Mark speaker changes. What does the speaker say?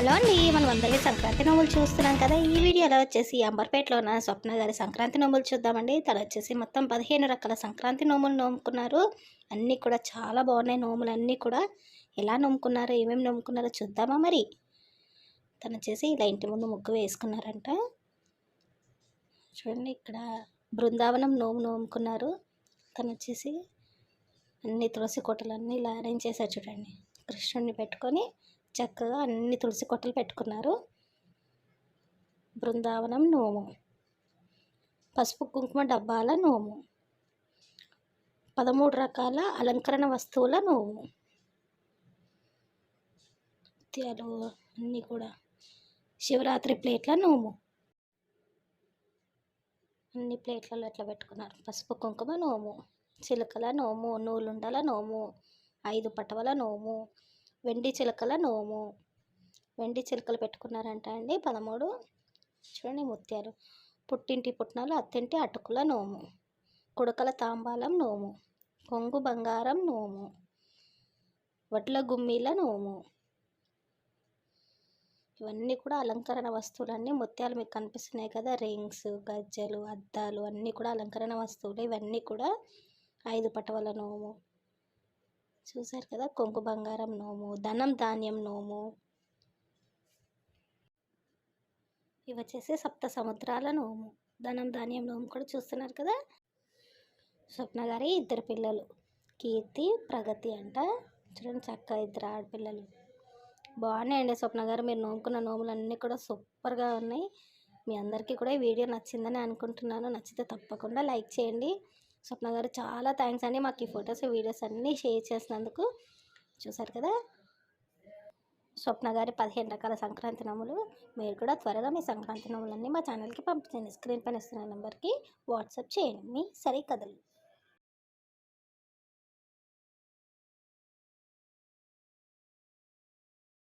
Speaker 1: Hello అండి మనం అందరికీ సంక్రాంతి నోములు చూస్తున్నాం కదా. ఈ వీడియోలో వచ్చేసి అంబర్పేటలో ఉన్న స్వప్న గారి సంక్రాంతి నోములు చూద్దామండి. తను వచ్చేసి మొత్తం పదిహేను రకాల సంక్రాంతి నోములు నోముకున్నారు. అన్నీ కూడా చాలా బాగున్నాయి నోములు అన్నీ కూడా. ఎలా నోముకున్నారో ఏమేమి నోముకున్నారో చూద్దామా మరి? తను వచ్చేసి ఇలా ఇంటి ముందు ముగ్గు వేసుకున్నారంట. చూడండి ఇక్కడ బృందావనం నోము నోముకున్నారు. తను వచ్చేసి అన్ని తులసి కోటలన్నీ ఇలా అరేంజ్ చేశారు చూడండి. కృష్ణుడిని పెట్టుకొని చక్కగా అన్ని తులసి కొట్టలు పెట్టుకున్నారు. బృందావనం నోము. పసుపు కుంకుమ డబ్బాల నోము. పదమూడు రకాల అలంకరణ వస్తువుల నోము. ముత్యాలు అన్నీ కూడా శివరాత్రి ప్లేట్ల నోము. అన్ని ప్లేట్లలో ఎట్లా పెట్టుకున్నారు. పసుపు కుంకుమ నోము చిలకల నోము నూలుండల నోము ఐదు పటవల నోము వెండి చిలకల నోము. వెండి చిలకలు పెట్టుకున్నారంట అండి పదమూడు. చూడండి ముత్యాలు. పుట్టింటి పుట్టినాలు అత్తింటి అటుకుల నోము. కుడకల తాంబాలం నోము. కొంగు బంగారం నోము. వడ్ల గుమ్మీల నోము. ఇవన్నీ కూడా అలంకరణ వస్తువులన్నీ ముత్యాలు మీకు కనిపిస్తున్నాయి కదా. రింగ్స్ గజ్జలు అద్దాలు అన్నీ కూడా అలంకరణ వస్తువులు. ఇవన్నీ కూడా ఐదు పటవల నోము. చూశారు కదా? కొంకు బంగారం నోము ధనం ధాన్యం నోము. ఇవి వచ్చేసి సప్త సముద్రాల నోము. ధనం ధాన్యం నోము కూడా చూస్తున్నారు కదా? స్వప్న గారి ఇద్దరు పిల్లలు. కీర్తి ప్రగతి అంట. చూడండి చక్క ఇద్దరు ఆడపిల్లలు. బాగున్నాయండి స్వప్న గారు. మీరు నోముకున్న నోములు అన్నీ కూడా సూపర్గా ఉన్నాయి. మీ అందరికీ కూడా ఈ వీడియో నచ్చిందని అనుకుంటున్నాను. నచ్చితే తప్పకుండా లైక్ చేయండి. స్వప్న గారు చాలా థ్యాంక్స్ అండి మాకు ఈ ఫొటోస్ వీడియోస్ అన్నీ షేర్ చేసినందుకు. చూసారు కదా? స్వప్న గారి పదిహేను రకాల సంక్రాంతి నమ్ములు మీరు కూడా త్వరగా మీ సంక్రాంతి నమ్ములన్నీ మా ఛానల్కి పంపించండి. స్క్రీన్ పైన ఇస్తున్న నెంబర్కి వాట్సాప్ చేయండి. మీ సరే కథలు